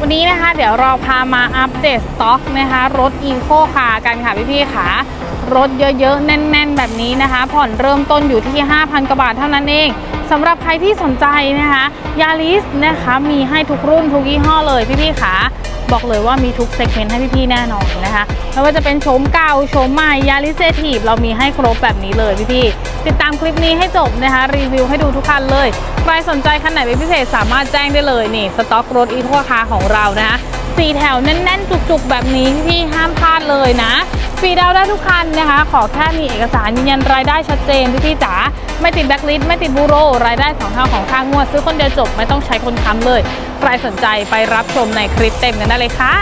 วันนี้นะคะ เดี๋ยวเราพามาอัปเดตสต็อกนะคะ รถอีโคคาร์กันค่ะพี่ๆค่ะ รถเยอะๆ แน่น ๆ แบบนี้นะคะ ผ่อนเริ่มต้นอยู่ที่ 5,000กว่าบาทเท่านั้นเองสำหรับใครที่สนใจนะคะยาริสนะคะมีให้ทุกรุ่นทุกยี่ห้อเลยพี่ๆค่ะบอกเลยว่ามีทุกเซกเมนต์ให้พี่ๆแน่นอนนะคะไม่ว่าจะเป็นโฉมเก่าโฉมใหม่ยาริสเซทีฟเรามีให้ครบแบบนี้เลยพี่ๆติดตามคลิปนี้ให้จบนะคะ รีวิวให้ดูทุกคันเลยใครสนใจคันไหนเป็นพิเศษสามารถแจ้งได้เลยนี่สต็อกรถอีโคคาของเรานะคะสี่แถวแน่นๆ จุกๆ แบบนี้พี่ๆห้ามพลาดเลยนะ ฟรีดาวได้ทุกคันนะคะ ขอแค่มีเอกสารยืนยันรายได้ชัดเจนพี่ๆจ๋าไม่ติดแบ็คลิสต์ไม่ติดบูโร รายได้สองเท่าของค่างวด ซื้อคนเดียวจบไม่ต้องใช้คนค้ำเลย ใครสนใจไปรับชมในคลิปเต็มกันได้เลยค่ะ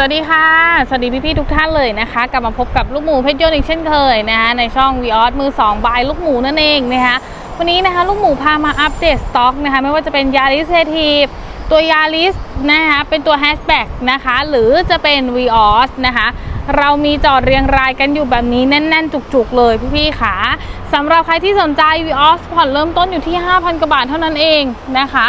สวัสดีค่ะ สวัสดีพี่ๆทุกท่านเลยนะคะ กลับมาพบกับลูกหมูเพชรยนต์อีกเช่นเคยนะคะในช่องวีออสมือ2บายลูกหมูนั่นเองนะคะวันนี้นะคะลูกหมูพามาอัปเดตสต็อกนะคะไม่ว่าจะเป็นยาริสเซทีฟตัวยาริสนะคะเป็นตัวแฮชแบ็กนะคะหรือจะเป็นวีออสนะคะเรามีจอดเรียงรายกันอยู่แบบนี้แน่น ๆ จุก ๆ เลยพี่ๆค่ะสำหรับใครที่สนใจวีออสผ่อนเริ่มต้นอยู่ที่ 5,000กว่าบาทเท่านั้นเองนะคะ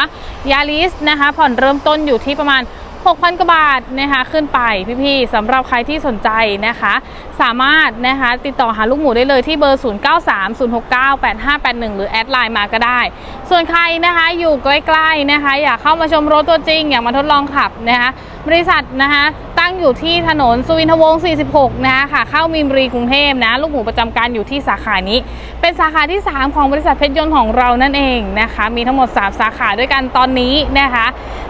ยาริสนะคะผ่อนเริ่มต้นอยู่ที่ประมาณ 6,000กว่าบาทนะคะขึ้นไปพี่ๆสำหรับใครที่สนใจนะคะ สามารถนะคะติดต่อหาลูกหมูได้เลยที่เบอร์ 0930698581 หรือแอดไลน์มาก็ได้ ส่วนใครนะคะอยู่ใกล้ๆนะคะ อยากเข้ามาชมรถตัวจริง อยากมาทดลองขับนะคะบริษัทนะคะตั้งอยู่ที่ถนนสุวินทวงศ์46 นะคะค่ะเข้ามีนบุรีกรุงเทพนะลูกหมูประจำการอยู่ที่สาขานี้ เป็นสาขาที่ 3 ของบริษัทเพชรยนต์ของเรานั่นเองนะคะ มีทั้งหมด 3 สาขาด้วยกันตอนนี้นะคะ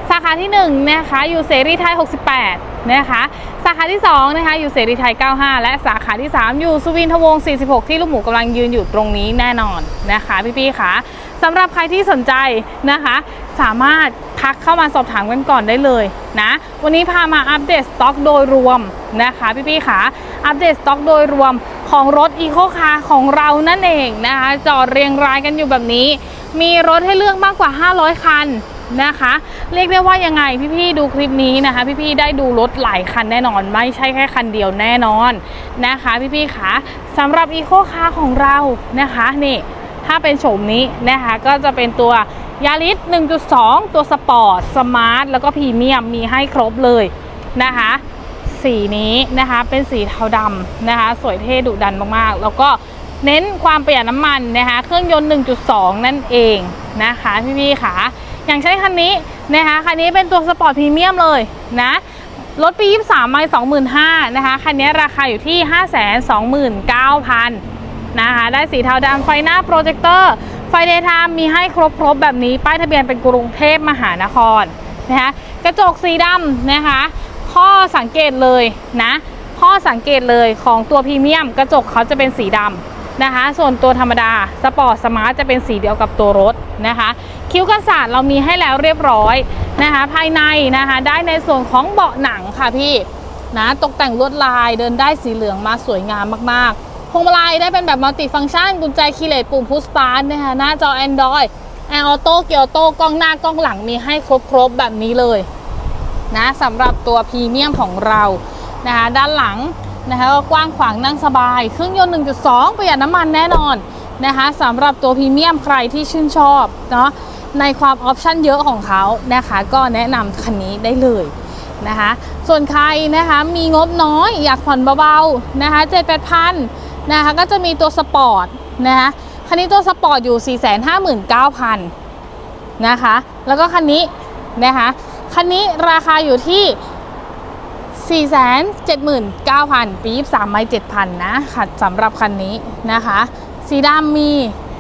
สาขาที่1นะคะอยู่เสรีไทย 68 นะคะสาขาที่2นะคะอยู่เสรีไทย 95 และสาขาที่ 3 อยู่สุวินทวงศ์46 ที่ลูกหมูกำลังยืนอยู่ตรงนี้แน่นอนนะคะ พี่ๆค่ะสำหรับใครที่สนใจนะคะ สามารถ ทักเข้ามาสอบถามกันก่อนได้เลยนะ วันนี้พามาอัปเดตสต็อกโดยรวมนะคะพี่ๆค่ะอัปเดตสต็อกโดยรวมของรถอีโคคาของเรานั่นเองนะคะจอดเรียงรายกันอยู่แบบนี้ มีรถให้เลือกมากกว่า 500 คันนะคะ เรียกได้ว่ายังไงพี่ๆดูคลิปนี้นะคะ พี่ๆได้ดูรถหลายคันแน่นอน ไม่ใช่แค่คันเดียวแน่นอนนะคะพี่ๆคะสำหรับอีโคคาร์ของเรานะคะนี่ถ้าเป็นโฉมนี้นะคะก็จะเป็นตัว ยาริส 1.2 ตัวสปอร์ต สมาร์ท แล้วก็พรีเมียม มีให้ครบเลยนะคะ สีนี้นะคะเป็นสีเทาดำนะคะ สวยเท่ดุดันมากๆ แล้วก็เน้นความประหยัดน้ำมันนะคะ เครื่องยนต์ 1.2 นั่นเองนะคะพี่ๆค่ะอย่างเช่นคันนี้นะคะ คันนี้เป็นตัวสปอร์ตพรีเมียมเลยนะรถปี 23 ไม่25,000นะคะ คันนี้ราคาอยู่ที่ 529,000 นะคะ ได้สีเทาดำไฟหน้าโปรเจคเตอร์ ไฟเดย์ไทม์มีให้ครบๆแบบนี้ ป้ายทะเบียนเป็นกรุงเทพมหานครนะคะกระจกสีดำนะคะ ข้อสังเกตเลยนะ ข้อสังเกตเลยของตัวพรีเมียม กระจกเขาจะเป็นสีดำนะคะ ส่วนตัวธรรมดาสปอร์ตสมาร์ทจะเป็นสีเดียวกับตัวรถนะคะ คิ้วกันศาสตร์เรามีให้แล้วเรียบร้อยนะคะ ภายในนะคะได้ในส่วนของเบาะหนังค่ะพี่นะตกแต่งลวดลายเดินได้สีเหลืองมาสวยงามมากๆ พวงมาลัยได้เป็นแบบมัลติฟังก์ชันกุญแจคีย์เลสปุ่มพุชสตาร์ทนะคะหน้าจอ Android แอร์ออโต้เกียร์ออโต้กล้องหน้ากล้องหลังมีให้ครบๆแบบนี้เลยนะสำหรับตัวพรีเมียมของเรานะคะด้านหลังนะคะก็กว้างขวางนั่งสบาย เครื่องยนต์ 1.2 ประหยัดน้ำมันแน่นอนนะคะสำหรับตัวพรีเมียมใครที่ชื่นชอบเนาะในความออปชั่นเยอะของเขานะคะก็แนะนำคันนี้ได้เลยนะคะส่วนใครนะคะมีงบน้อยอยากผ่อนเบาๆนะคะเจ็ดแปดพัน นะคะก็จะมีตัวสปอร์ตนะคะคันนี้ตัวสปอร์ตอยู่ 459,000นะคะแล้วก็คันนี้นะคะคันนี้ราคาอยู่ที่ 479,000 ปี 23 ไม่7,000 นะค่ะสำหรับคันนี้นะคะ สีดำมี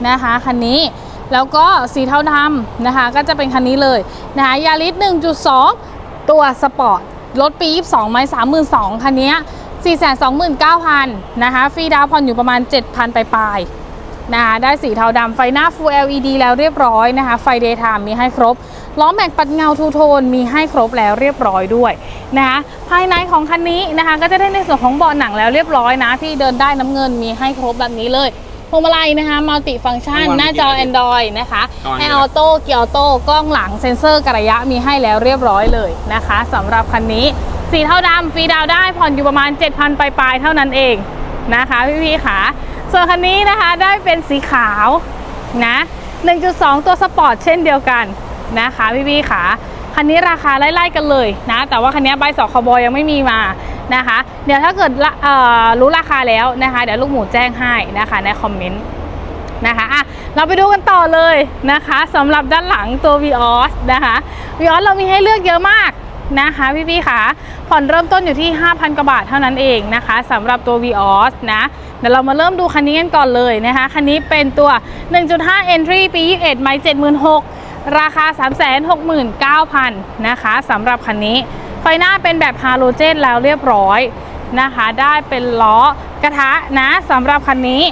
นะคะคันนี้แล้วก็สีเทาดำนะคะก็จะเป็นคันนี้เลยนะคะยาริส1.2 ตัวสปอร์ตรถปี 22 ไม่32,000 คันนี้ 429,000นะคะฟรีดาวน์ผ่อนอยู่ประมาณ 7,000ปลายๆนะคะได้สีเทาดำไฟหน้า Full LED แล้วเรียบร้อยนะคะ ไฟ Daytime มีให้ครบ ล้อแม็กปัดเงาทูโทนมีให้ครบแล้วเรียบร้อยด้วยนะคะภายในของคันนี้นะคะ ก็จะได้ในส่วนของเบาะหนังแล้วเรียบร้อยนะ ที่เดินได้น้ำเงินมีให้ครบแบบนี้เลยพวงมาลัยนะคะมัลติฟังก์ชันทั้งวันหน้าจอมีกี่ Android นะคะตอนนี้แอร์ออโต้เกียร์ออโต้กล้องหลังเซ็นเซอร์กระยะมีให้แล้วเรียบร้อยเลยนะคะสำหรับคันนี้ สีเทาดำฟรีดาวได้ผ่อนอยู่ประมาณ 7,000ปลายๆเท่านั้นเองนะคะพี่ๆค่ะส่วนคันนี้นะคะได้เป็นสีขาวนะ1.2 ตัวสปอร์ตเช่นเดียวกันนะคะพี่ๆค่ะคันนี้ราคาไล่ๆกันเลยนะแต่ว่าคันนี้ใบสคบยังไม่มีมานะคะ เดี๋ยวถ้าเกิดรู้ราคาแล้วนะคะ เดี๋ยวลูกหมูแจ้งให้นะคะในคอมเมนต์นะคะอะเราไปดูกันต่อเลยนะคะสำหรับด้านหลังตัว Vios นะคะ Vios เรามีให้เลือกเยอะมาก นะคะพี่ๆค่ะผ่อนเริ่มต้นอยู่ที่ 5,000 กว่าบาทเท่านั้นเองนะคะสำหรับตัว Vios นะเดี๋ยวเรามาเริ่มดูคันนี้กันก่อนเลยนะคะ คันนี้เป็นตัว 1.5 Entry ปี 21 ไมล์76,000 ราคา 369,000 นะคะสำหรับคันนี้ ไฟหน้าเป็นแบบฮาโลเจนแล้วเรียบร้อยนะคะ ได้เป็นล้อกระทะนะสำหรับคันนี้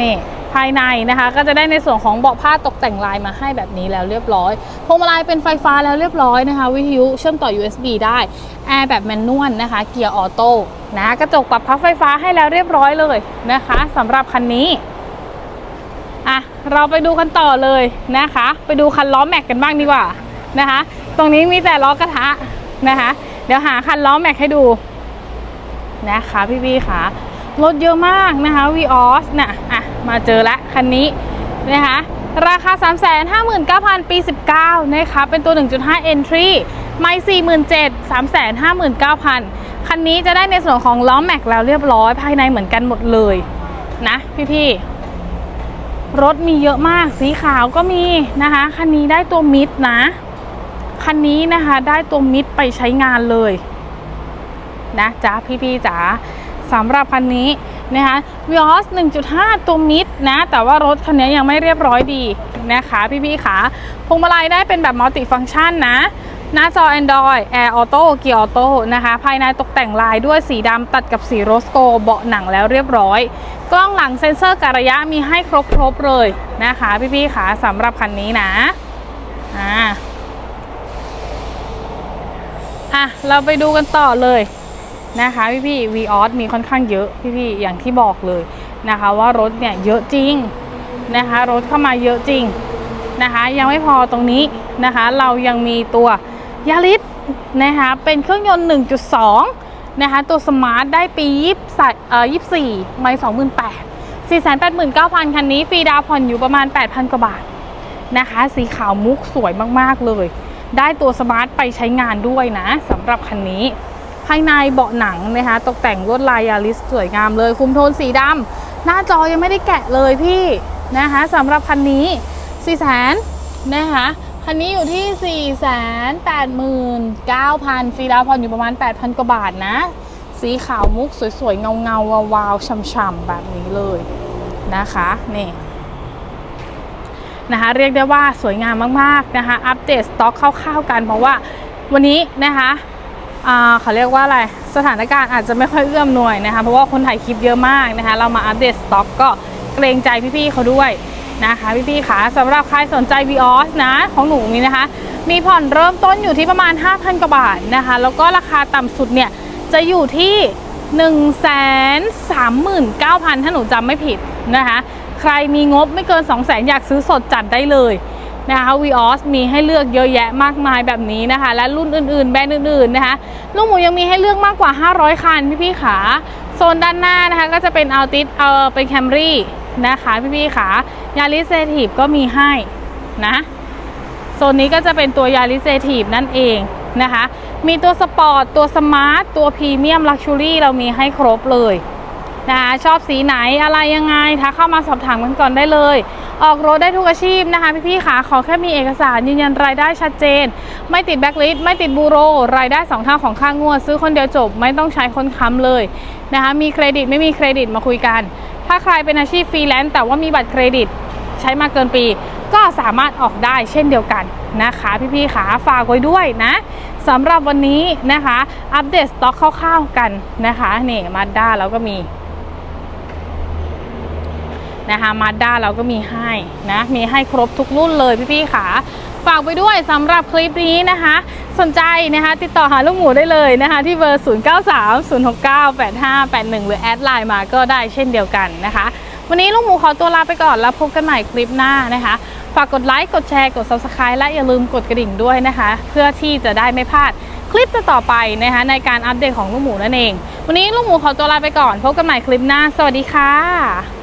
นี่ ภายในนะคะ ก็จะได้ในส่วนของเบาะผ้าตกแต่งลายมาให้แบบนี้แล้วเรียบร้อยพวงมาลัยเป็นไฟฟ้าแล้วเรียบร้อยนะคะ วิทยุเชื่อมต่อ USB ได้แอร์แบบแมนนวลนะคะ เกียร์ออโต้นะกระจกปรับพับไฟฟ้าให้แล้วเรียบร้อยเลยนะคะสำหรับคันนี้อะเราไปดูกันต่อเลยนะคะ ไปดูคันล้อแม็กกันบ้างดีกว่านะคะ ตรงนี้มีแต่ล้อกระทะนะคะ เดี๋ยวหาคันล้อแม็กให้ดูนะคะพี่ๆค่ะรถเยอะมากนะคะ v ีออสน่ะ มาเจอละคันนี้นะคะราคา 359,000 ปี 19 นะคะเป็นตัว 1.5 entry ไม่47,000 359,000 คันนี้จะได้ในส่วนของล้อแม็กแล้วเรียบร้อยภายในเหมือนกันหมดเลยนะพี่ๆ รถมีเยอะมากสีขาวก็มีนะคะ คันนี้ได้ตัวมิดนะ คันนี้นะคะได้ตัวมิดไปใช้งานเลยนะจ๊ะพี่ๆจ๋าสำหรับคันนี้ นะคะวิออส1.5 ตัวมิดนะ แต่ว่ารถคันนี้ยังไม่เรียบร้อยดีนะคะ พี่ๆขาพวงมาลัยได้เป็นแบบมัลติฟังก์ชันนะ หน้าจอ Android Air Auto เกียร์ออโต้นะคะ ภายในตกแต่งลายด้วยสีดำตัดกับสีโรสโกเบาะหนังแล้วเรียบร้อย กล้องหลังเซ็นเซอร์การระยะมีให้ครบครบๆเลยนะคะ พี่ๆขาสำหรับคันนี้นะอ่าอะเราไปดูกันต่อเลย นะคะพี่พี่วีออสมีค่อนข้างเยอะพี่พี่อย่างที่บอกเลยนะคะว่ารถเนี่ยเยอะจริงนะคะรถเข้ามาเยอะจริงนะคะยังไม่พอตรงนี้นะคะเรายังมีตัวยาริสนะคะเป็นเครื่องยนต์ 1.2นะคะตัวสมาร์ทได้ปี20เอ่อ24ไม่28,000 489,000 คันนี้ฟรีดาวผ่อนอยู่ประมาณ 8,000 กว่าบาทนะคะ สีขาวมุกสวยมาก ๆ เลย ได้ตัวสมาร์ทไปใช้งานด้วยนะสำหรับคันนี้ ภายในเบาะหนังนะคะ ตกแต่งลวดลายยาริสสวยงามเลย คุมโทนสีดำหน้าจอยังไม่ได้แกะเลยพี่นะคะสำหรับคันนี้4 0 0 0 0นะคะคันนี้อยู่ที่ 4 8 9 0 0 0ฟรีดาวน์ผ่อนอยู่ประมาณ 8,000 กว่าบาทนะ สีขาวมุกสวยๆ เงาๆวาวๆช่ำๆ แบบนี้เลยนะคะนี่นะคะเรียกได้ว่าสวยงามมากๆนะคะ อัปเดตสต็อกคร่าวๆกันเพราะว่าวันนี้นะคะ เขาเรียกว่าอะไรสถานการณ์อาจจะไม่ค่อยเอื้อมหน่วยนะคะ เพราะว่าคนถ่ายคลิปเยอะมากนะคะ เรามาอัปเดตสต็อกก็เกรงใจพี่ๆเขาด้วยนะคะพี่ๆค่ะสำหรับใครสนใจ Vios นะของหนูมีนะคะ มีผ่อนเริ่มต้นอยู่ที่ประมาณ 5,000 กว่าบาทนะคะ แล้วก็ราคาต่ำสุดเนี่ย จะอยู่ที่ 1 3 9 0 0 0 ถ้าหนูจำไม่ผิดนะคะ ใครมีงบไม่เกิน 2 0 0 0 0 0 อยากซื้อสดจัดได้เลย นะคะ Vios มีให้เลือกเยอะแยะมากมายแบบนี้นะคะ และรุ่นอื่นๆ แบรนด์อื่นๆนะคะลูกหมูยังมีให้เลือกมากกว่า 500 คันพี่ๆขาโซนด้านหน้านะคะก็จะเป็น Altis เออเป็น Camry นะคะพี่ๆขายาริเซทีฟก็มีให้นะโซนนี้ก็จะเป็นตัวยาริเซทีฟนั่นเองนะคะ มีตัวสปอร์ต ตัวสมาร์ทตัวพรีเมียมลักชูรี่เรามีให้ครบเลย นะคะชอบสีไหนอะไรยังไงทักเข้ามาสอบถามกันก่อนได้เลย ออกรถได้ทุกอาชีพนะคะพี่ๆขาขอแค่มีเอกสารยืนยันรายได้ชัดเจน ไม่ติดแบ็กลิสต์ไม่ติดบูโร รายได้สองเท่าของค่างวด ซื้อคนเดียวจบไม่ต้องใช้คนค้ำเลยนะคะมีเครดิตไม่มีเครดิตมาคุยกัน ถ้าใครเป็นอาชีพฟรีแลนซ์แต่ว่ามีบัตรเครดิตใช้มาเกินปี ก็สามารถออกได้เช่นเดียวกันนะคะพี่ๆขาฝากไว้ด้วยนะสำหรับวันนี้นะคะ อัปเดตสต็อกคร่าวๆกันนะคะนี่มาด้าแล้วก็มี นะคะมาด้าเราก็มีให้นะมีให้ครบทุกรุ่นเลยพี่ๆขาฝากไปด้วยสำหรับคลิปนี้นะคะ สนใจนะคะติดต่อหาลูกหมูได้เลยนะคะ ที่เบอร์ 0930698581 หรือแอดไลน์มาก็ได้เช่นเดียวกันนะคะ วันนี้ลูกหมูขอตัวลาไปก่อนแล้วพบกันใหม่คลิปหน้านะคะ ฝากกดไลค์กดแชร์กด subscribe และอย่าลืมกดกระดิ่งด้วยนะคะ เพื่อที่จะได้ไม่พลาดคลิปต่อไปนะคะในการอัปเดตของลูกหมูนั่นเอง วันนี้ลูกหมูขอตัวลาไปก่อน พบกันใหม่คลิปหน้า สวัสดีค่ะ